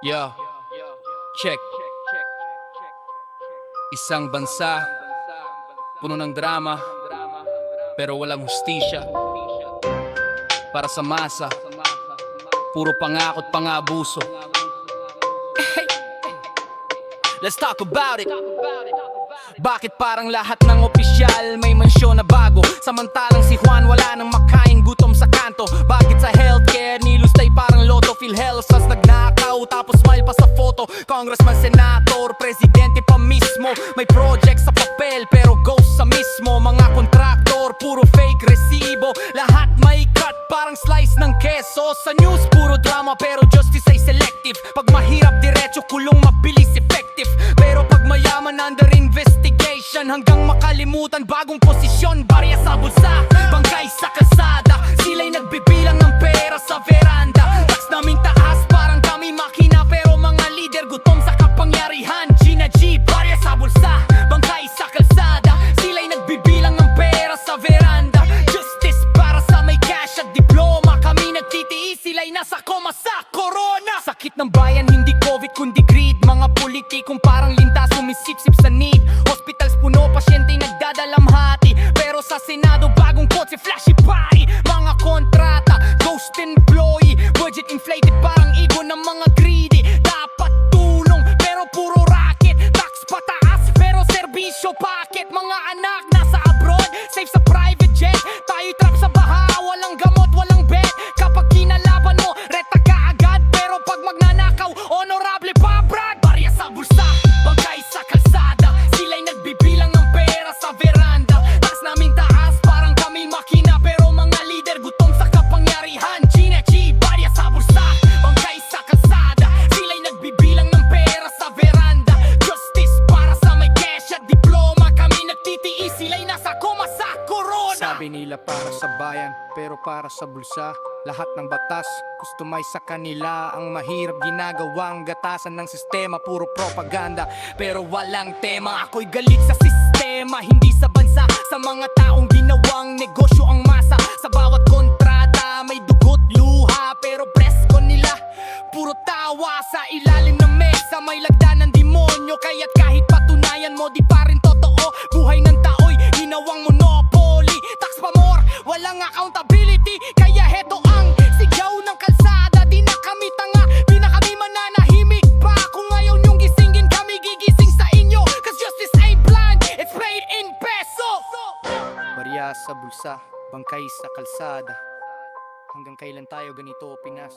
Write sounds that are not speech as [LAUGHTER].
Yo, check. Isang bansa, puno ng drama, pero walang hustisya. Para sa masa, puro pangakot pang-abuso. [LAUGHS] Let's talk about it. Bakit parang lahat ng opisyal may mansyon na bago Samantalang si Juan wala nang makain Congressman, senator, presidente pa mismo. May project sa papel pero ghost sa mismo. Mga kontraktor, puro fake resibo. Lahat may cut parang slice ng keso. Sa news puro drama pero justice ay selective. Pag mahirap diretso kulong mabilis effective. Pero pag mayaman under investigation. Hanggang makalimutan bagong posisyon Barya sa bulsa, bangkay sa kalsada Sila'y Politikong parang lintas sumisipsip sa need. Hospitals puno, pasyente nagdadalamhati. Pero sa Senado bagong kotse, flashy party. Mga kontrata, ghost employee. Budget inflated parang ego ng mga greedy. Dapat tulong, pero puro racket. Tax pataas, pero serbisyo packet Mga anak Taas namin taas, parang kami makina. Pero mga leader gutom sa kapangyarihan. Gina G, barya sa bulsa, bangkay sa kalsada. Sila'y nagbibilang ng pera sa veranda. Justice para sa may at diploma. Kami nagtitiis, sila'y nasa koma sa corona. Sabi nila para sa bayan, pero para sa bulsa. Lahat ng batas, customize sa kanila. Ang mahirap ginagawang gatasan ng sistema Puro propaganda, pero walang tema Ako'y galit sa sistema, hindi sa Sa mga taong ginawang negosyo ang masa. Sa bawat kontrata, may dugot luha. Pero presko nila, puro tawa Sa ilalim ng mesa, may lagda ng demonyo Kaya't kahit patunayan mo, di pa rin totoo. Buhay ng tao'y sa bulsa, bangkay sa kalsada Hanggang kailan tayo ganito, Pinas?